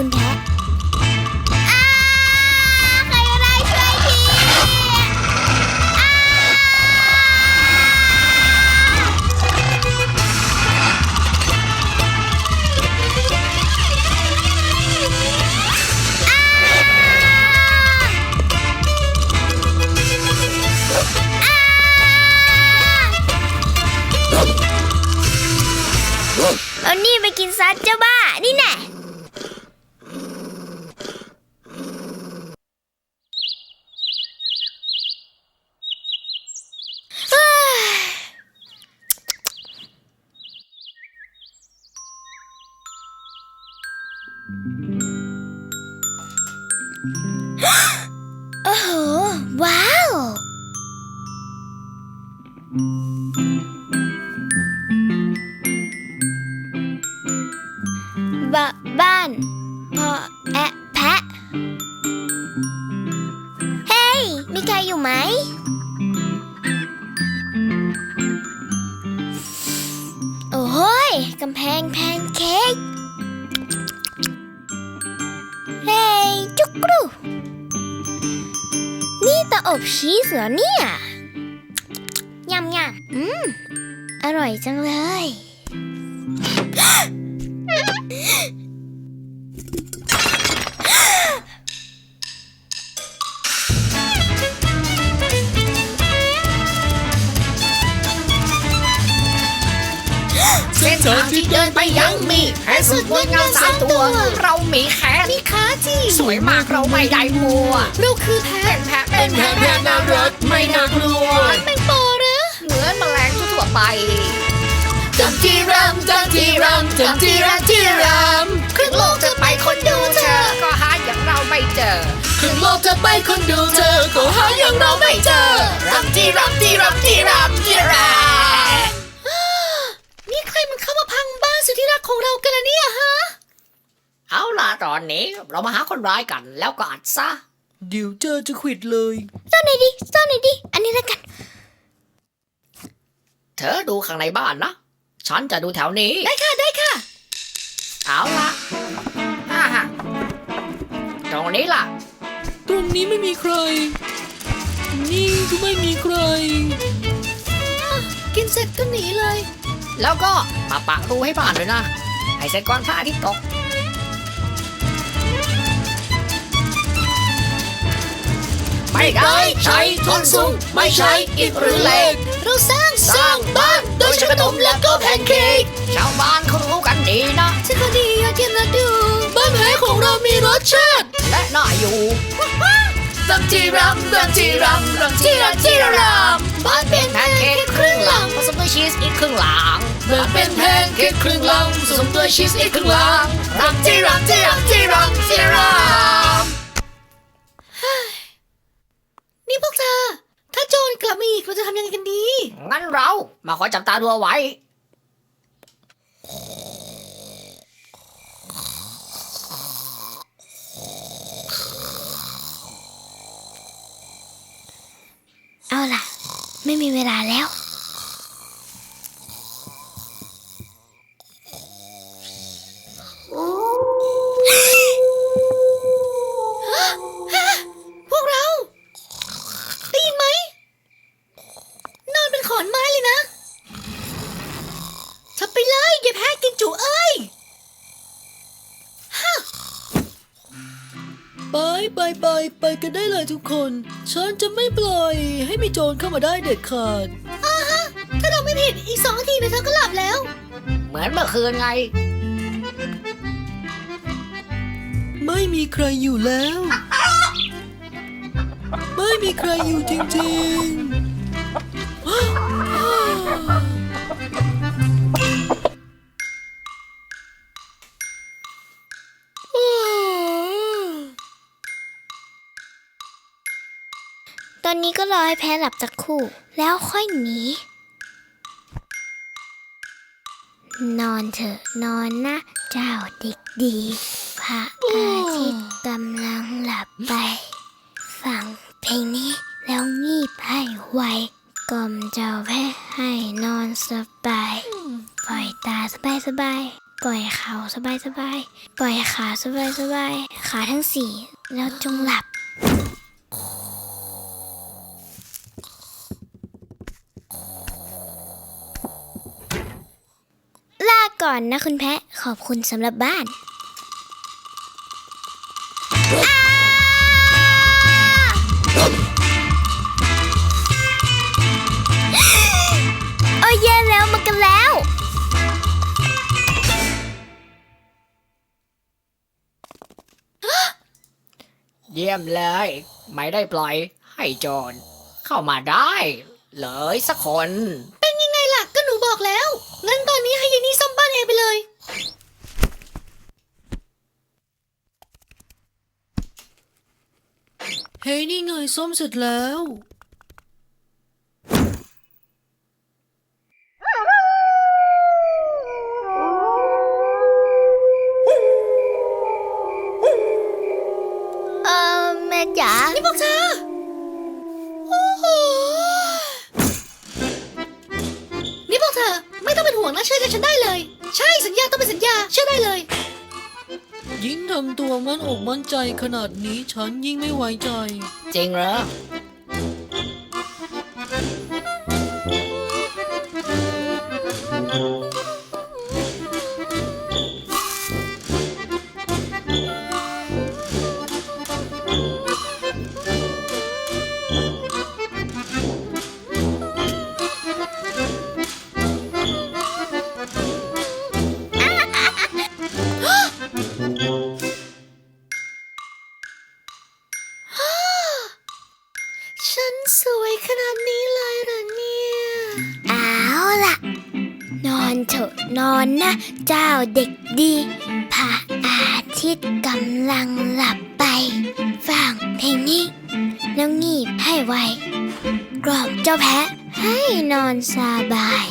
คุณแท้ บะบ้านพอแอะแพะ เฮ้ย มีใครอยู่ไหม โอ้โหยกำแพงแพนเค้ก เฮ้ย จุกรู นี่ตาอบชีสเหรอเนี่ยยำยำอืม อร่อยจังเลย เส้นทางที่เดินไปยังมีแผนสุดงดงามสามตัว เรามีแขนมีขาที่สวยมากเราไม่ได้มัวเราคือแพะแพะเป็นแพะแพะน่ารักไม่น่ากลัวเป็นโปหรือเหมือนแมลงทั่วๆไป จำจีรำจำจีรำจำจีรำจีรำครึ่งโลกจะไปคนดูเธอ ก็หาอย่างเราไม่เจอครึ่งโลกจะไปคนดูเธอ ก็หาอย่างเราไม่เจอรำจีรำจีรำจีรำจีรำนี่ใครมันเข้ามาพังบ้านสุดที่รักของเรากันละเนี่ยฮะ เอาล่ะตอนนี้เรามาหาคนร้ายกันแล้วก็อัดซะเดี๋ยวเจอจะขวิดเลยซ่อนไหนอยดิซ่อนไหนอยดิ อันนี้แล้วกัน เธอดูข้างในบ้านนะ ฉันจะดูแถวนี้ ได้ค่ะ ได้ค่ะ เอาล่ะอ่าฮะตรงนี้ล่ะ ตรงนี้ไม่มีใคร นี่ก็ไม่มีใคร กินเสร็จก็หนีเลย แล้วก็มาปะรูให้บ้านด้วยนะ ให้เสร็จก่อนพระอาทิตย์ตก ไม่ได้ใช้ทนสูงไม่ใช้อิฐหรือเหล็กเราสร้างสร้างบ้านโดยใช้ขนมและก็แพนเค้กชาวบ้านเขารู้กันดีนะฉันก็ดียอดเยี่ยมนะดูบ้านแพ้ของเรามีรสชาติและน่าอยู่รำจีรำรำจีรำรำจีรำจีรำบ้านเป็นแพนเค้กครึ่งหลังผสมด้วยชีสอีกครึ่งหลังบ้านเป็นแพนเค้กครึ่งหลังผสมด้วยชีสอีกครึ่งหลังรำจีรำจีรำจีรำจีร นี่พวกเธอ ถ้าโจรกลับมาอีกเราจะทำยังไงกันดีำงั้นเรามาคอยจับตาดูเอาไว้ เอาล่ะ ไม่มีเวลาแล้ว พวกเรา ได้ยินไหม นอนเป็นขอนไม้เลยนะทับ ไปเลยอย่าแพ้กินจุเอ้ยไปไปไปไปกันได้เลยทุกคน ฉันจะไม่ปล่อยให้มีโจรเข้ามาได้เด็ดขาดถ้าเราไม่ผิดอีกสองนาทีเดี๋ยวเธอก็หลับแล้ว เหมือนเมื่อคืนไง ไม่มีใครอยู่แล้ว ไม่มีใครอยู่จริงๆ อนนี้ก็รอให้แพ้หลับจากคู่ แล้วค่อยหนี นอนเถอะนอนนะ เจ้าเด็กดีพระอาทิตย์กำลังหลับไป ฟังเพลงนี้แล้วงีบให้ไวกล่อมเจ้าแพ้ให้นอนสบาย ปล่อยตาสบายสบายปล่อยเขาสบายสบายปล่อยขาสบายสบายขาทั้งสี่ แล้วจงหลับ ลา ก่อนนะคุณแพะ ขอบคุณสำหรับบ้านโอ้ยแย่แล้วมากันแล้ว เยี่ยมเลย ไม่ได้ปล่อยให้โจรเข้ามาได้ เลยสักคน เป็นยังไงล่ะก็หนูบอกแล้ว งั้นตอนนี้ให้ยายนี่ซ่อมบ้านเองไปเลย เฮ้ยนี่ไงซ่อมเสร็จแล้ว เออแม่จ๋า นี่พวกเธอ โอ้โห นี่พวกเธอ ไม่ต้องเป็นห่วงนะเชื่อใจฉันได้เลย ใช่สัญญาต้องเป็นสัญญาเชื่อได้เลย ยิ่งทำตัวมั่นอกมั่นใจขนาดนี้ฉันยิ่งไม่ไว้ใจ จริงเหรอฉั นอนเถอะนอนนะ เจ้าเด็กดีพระอาทิตย์กำลังหลับไป ฟังเพลงนี้ แล้วงีบให้ไวกล่อมเจ้าแพะให้นอนสบาย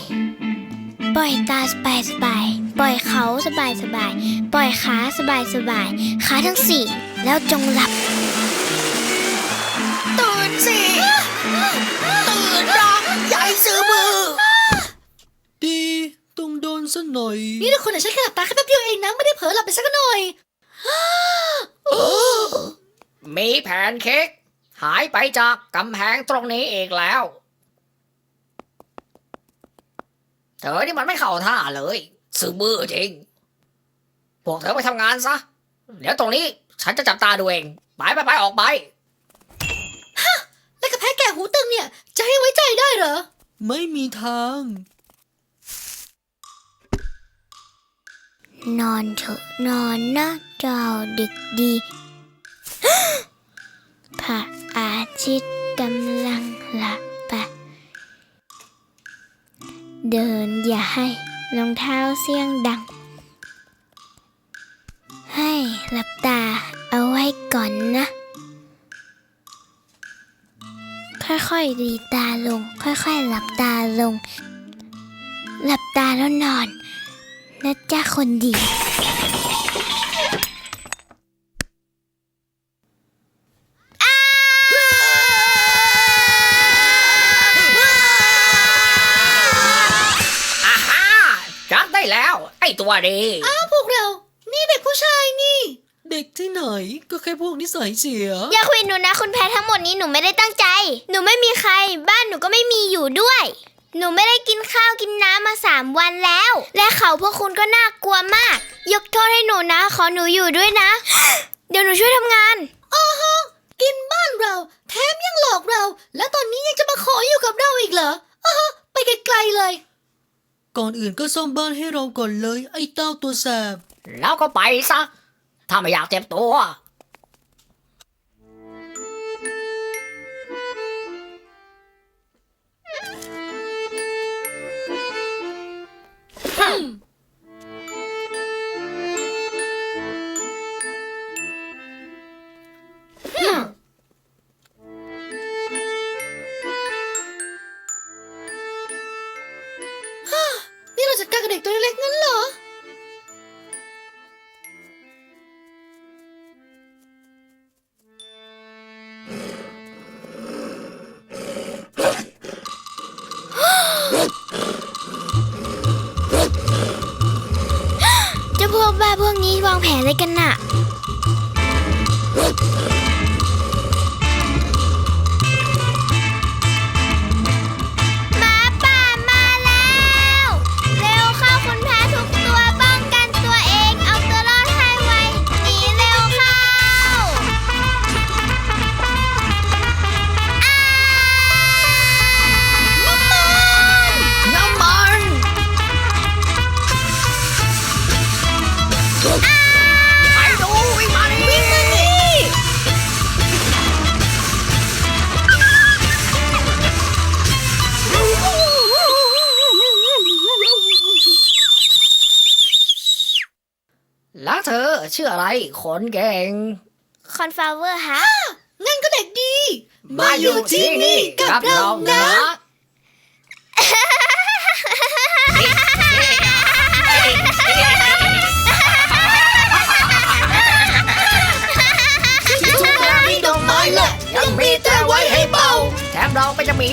ปล่อยตาสบายสบายปล่อยเขาสบายสบายปล่อยขาสบายสบายขาทั้งสี่แล้วจงหลับตื่นสิตื่นรังใหญ่ซื้อมือดีต้องโดน ซะหน่อย นี่ทุกคนแต่ฉันแค่หลับตาแค่แป๊บเดียวเองนะไม่ได้เผลอหลับไปสักหน่อย มีแผนเค้กหายไปจากกำแพงตรงนี้อีกแล้ว เธอนี่มันไม่เข้าท่าเลยซื้อมือจริง พวกเธอไปทำงานซะ เดี๋ยวตรงนี้ฉันจะจับตาดูเอง ไปไปไปออกไปแล้วกับแพ้แก่หูตึงเนี่ย จะให้ไว้ใจได้เหรอ ไม่มีทาง นอนเถอะนอนนะเจ้าเด็กดีพระอาทิตย์กำลังหลับไปเดินอย่าให้รองเท้าเสียงดัง ให้หลับตาเอาไว้ก่อนนะ ค่อยๆดีตาลง ค่อยๆหลับตาลง หลับตาแล้วนอน นะจ๊ะคนดี อาฮ่าจับได้แล้ว ไอ้ตัวดี อ้าวพวกเรา นี่เด็กผู้ชายนี่ เด็กที่ไหนก็แค่พวกนิสัยเสีย อย่าคุยหนูนะ คุณแพ้ทั้งหมดนี้หนูไม่ได้ตั้งใจ หนูไม่มีใคร บ้านหนูก็ไม่มีอยู่ด้วย หนูไม่ได้กินข้าวกินน้ำมาสามวันแล้ว และเขาพวกคุณก็น่ากลัวมาก ยกโทษให้หนูนะ ขอหนูอยู่ด้วยนะ เดี๋ยวหนูช่วยทำงานกินบ้านเรา แถมยังหลอกเรา และตอนนี้ยังจะมาขออยู่กับเราอีกเหรออ้าวไปไกลๆเลย ก่อนอื่นก็ซ่อมบ้านให้เราก่อนเลย ไอ้เต้าตัวแสบแล้วก็ไปซะ ถ้าไม่อยากเจ็บตัว นี้วางแผนอะไรกัน ไปดูวิ่งมานี่วิ่งมานี่แล้วเธอชื่ออะไรคนเก่ง คอนฟลาวเวอร์ฮะ งั้นก็เด็กดี มาอยู่ที่นี่กับเรานะ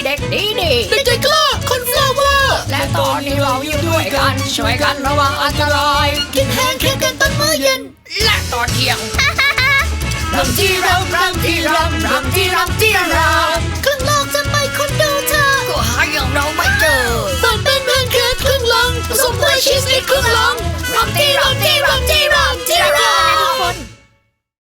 เด็กดีนี่เด็กใจกล้าคนฟลาเวอร์และตอนนี้เราอยู่ด้วยกัน ช่วยกันระวังอันตราย กินแห้งแค่กกันตอนมื้อเย็น และตอนเที่ยงรังที่รำรังที่รำรังที่รังที่รำข้างนอกจะไปคนดูเธอ ก็หาอย่างเราไม่เจอมันเป็นแพนเค้กครึ่งลังผสมด้วยชีสอีกครึ่งลังรังที่รังที่รังที่รังที่รังทุกคน